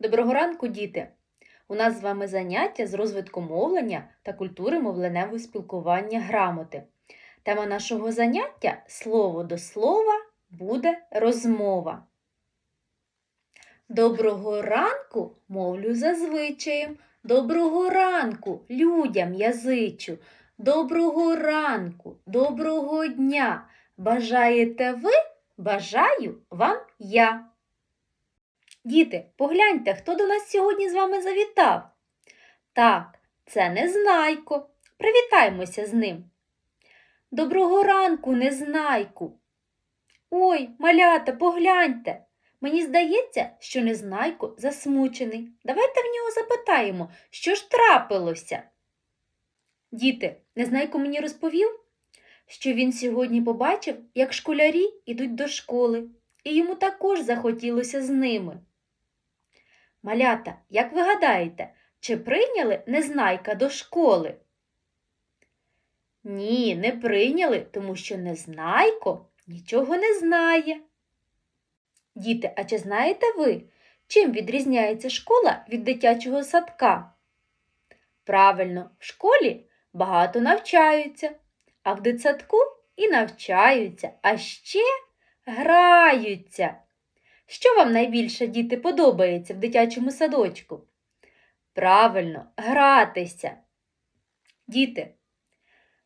Доброго ранку, діти! У нас з вами заняття з розвитку мовлення та культури мовленевого спілкування грамоти. Тема нашого заняття слово до слова буде розмова. Доброго ранку мовлю за звичаєм. Доброго ранку людям я зичу. Доброго ранку, доброго дня. Бажаєте ви? Бажаю вам я. Діти, погляньте, хто до нас сьогодні з вами завітав. Так, це Незнайко. Привітаймося з ним. Доброго ранку, Незнайку. Ой, малята, погляньте. Мені здається, що Незнайко засмучений. Давайте в нього запитаємо, що ж трапилося. Діти, Незнайко мені розповів, що він сьогодні побачив, як школярі йдуть до школи, і йому також захотілося з ними. Малята, як ви гадаєте, чи прийняли Незнайка до школи? Ні, не прийняли, тому що Незнайко нічого не знає. Діти, а чи знаєте ви, чим відрізняється школа від дитячого садка? Правильно, в школі багато навчаються, а в дитсадку і навчаються, а ще граються. Що вам найбільше, діти, подобається в дитячому садочку? Правильно, гратися. Діти,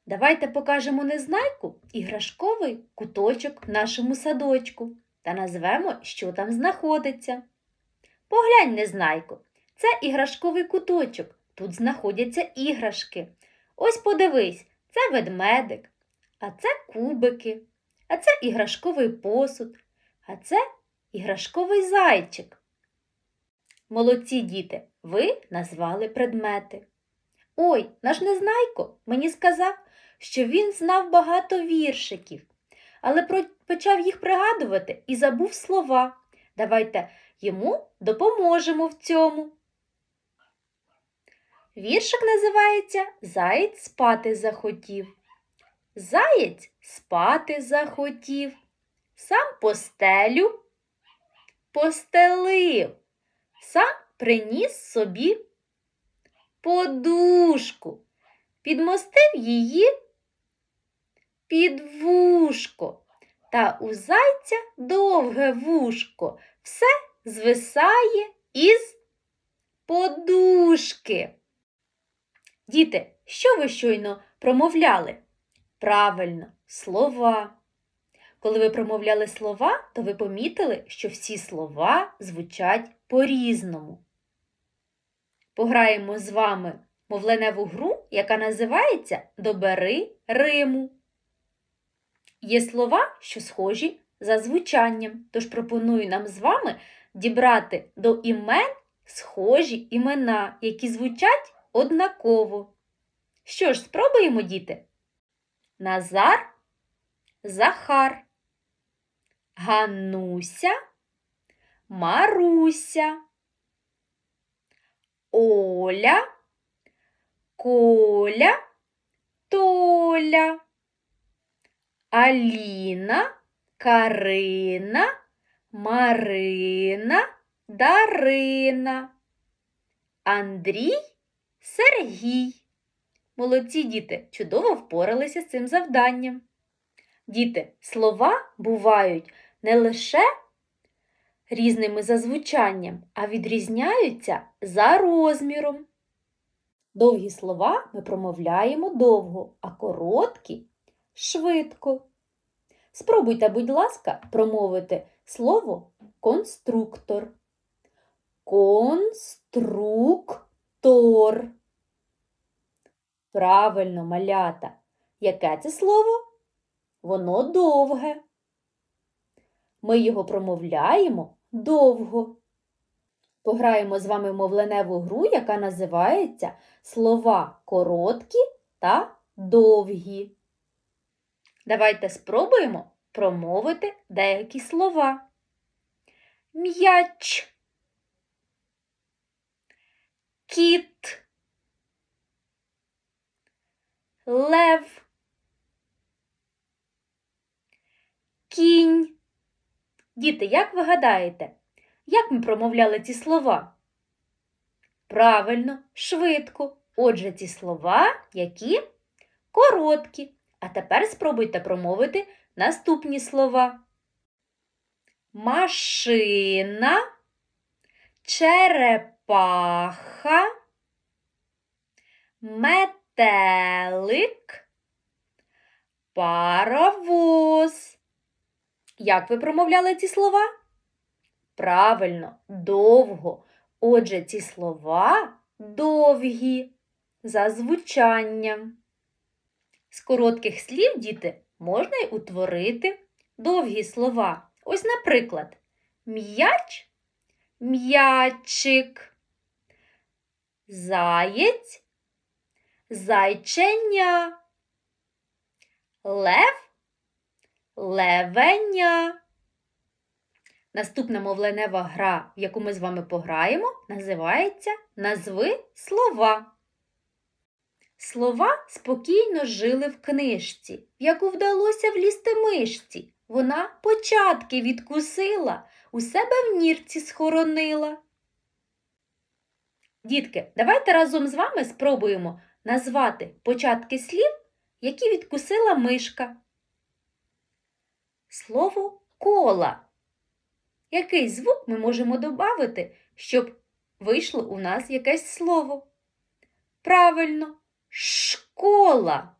давайте покажемо незнайку іграшковий куточок в нашому садочку та назвемо, що там знаходиться. Поглянь, незнайку, це іграшковий куточок. Тут знаходяться іграшки. Ось подивись, це ведмедик, а це кубики, а це іграшковий посуд, а це іграшковий зайчик. Молодці діти, ви назвали предмети. Ой, наш незнайко мені сказав, що він знав багато віршиків, але почав їх пригадувати і забув слова. Давайте йому допоможемо в цьому. Віршик називається Заєць спати захотів. Заєць спати захотів, сам постелю постелив, сам приніс собі подушку, підмостив її під вушко, та у зайця довге вушко, все звисає із подушки. Діти, що ви щойно промовляли? Правильно, слова. Коли ви промовляли слова, то ви помітили, що всі слова звучать по-різному. Пограємо з вами мовленеву гру, яка називається Добери Риму. Є слова, що схожі за звучанням, тож пропоную нам з вами дібрати до імен схожі імена, які звучать однаково. Що ж, спробуємо, діти? Назар, Захар, Гануся, Маруся, Оля, Коля, Толя, Аліна, Карина, Марина, Дарина, Андрій, Сергій. Молодці діти чудово впоралися з цим завданням. Діти, слова бувають не лише різними за звучанням, а відрізняються за розміром. Довгі слова ми промовляємо довго, а короткі швидко. Спробуйте, будь ласка, промовити слово конструктор. Конструктор. Правильно, малята. Яке це слово? Воно довге. Ми його промовляємо довго. Пограємо з вами мовленеву гру, яка називається Слова короткі та довгі. Давайте спробуємо промовити деякі слова. М'яч. Кіт. Лев. Діти, як ви гадаєте, як ми промовляли ці слова? Правильно, швидко. Отже, ці слова які короткі. А тепер спробуйте промовити наступні слова. Машина, черепаха, метелик, паровоз. Як ви промовляли ці слова? Правильно, довго. Отже, ці слова довгі за звучанням. З коротких слів, діти, можна й утворити довгі слова. Ось, наприклад, м'яч, м'ячик, заєць, зайченя, лев, левеня. Наступна мовленева гра, в яку ми з вами пограємо, називається Назви слова. Слова спокійно жили в книжці, в яку вдалося влізти мишці. Вона початки відкусила, у себе в нірці схоронила. Дітки, давайте разом з вами спробуємо назвати початки слів, які відкусила мишка. Слово кола. Який звук ми можемо додати, щоб вийшло у нас якесь слово? Правильно, школа.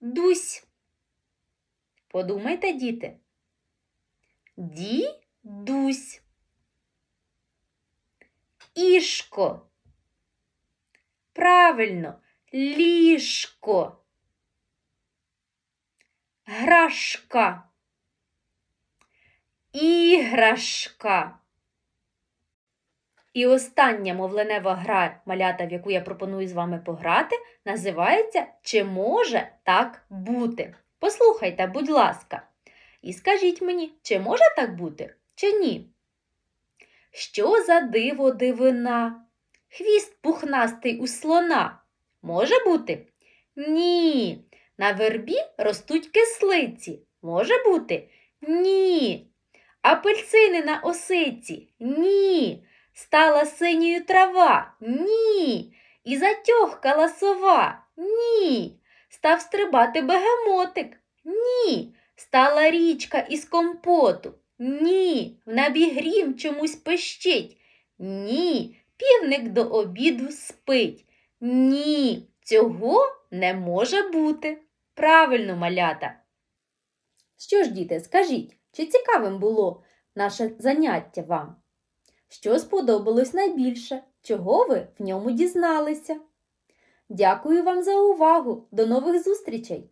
Дусь. Подумайте, діти. Дідусь. Ішко. Правильно, ліжко. Грашка. Іграшка. І остання мовленева гра малята, в яку я пропоную з вами пограти, називається Чи може так бути? Послухайте, будь ласка, і скажіть мені, чи може так бути, чи ні? Що за диво дивина? Хвіст пухнастий у слона. Може бути? Ні. На вербі ростуть кислиці. Може бути? Ні. Апельсини на осиці? Ні. Стала синьою трава? Ні. І затьохкала сова? Ні. Став стрибати бегемотик? Ні. Стала річка із компоту? Ні. В небі грім чомусь пищить? Ні. Півник до обіду спить? Ні. Цього не може бути. Правильно, малята. Що ж, діти, скажіть, чи цікавим було наше заняття вам? Що сподобалось найбільше? Чого ви в ньому дізналися? Дякую вам за увагу! До нових зустрічей!